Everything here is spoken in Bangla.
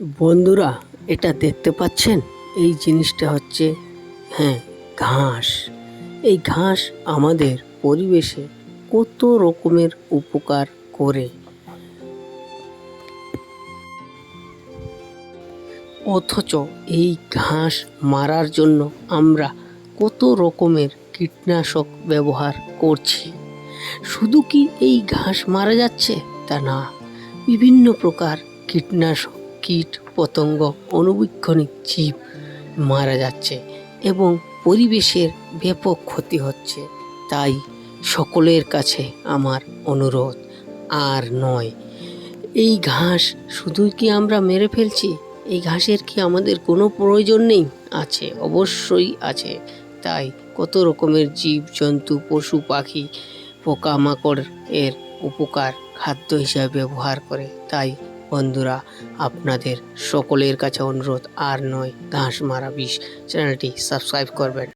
বন্ধুরা, এটা দেখতে পাচ্ছেন? এই জিনিসটা হচ্ছে হ্যাঁ ঘাস। এই ঘাস আমাদের পরিবেশে কত রকমের উপকার করে। অথচ এই ঘাস মারার জন্য আমরা কত রকমের কীটনাশক ব্যবহার করছি। শুধু কি এই ঘাস মারা যাচ্ছে? তা না, বিভিন্ন প্রকার কীটনাশক কীট, পতঙ্গ অনুবীক্ষণিক জীব মারা যাচ্ছে এবং পরিবেশের ব্যাপক ক্ষতি হচ্ছে। তাই সকলের কাছে আমার অনুরোধ, আর নয়, এই ঘাস শুধুই কি আমরা মেরে ফেলছি? এই ঘাসের কি আমাদের কোনো প্রয়োজন নেই? আছে, অবশ্যই আছে। তাই কত রকমের জীব, জন্তু, পশু, পাখি, পোকামাকড় এর উপকার খাদ্য হিসাবে ব্যবহার করে। তাই বন্ধুরা আপনাদের সকলের কাছে অনুরোধ আর নয় ঘাস মারা বিষ। চ্যানেলটি সাবস্ক্রাইব করবেন।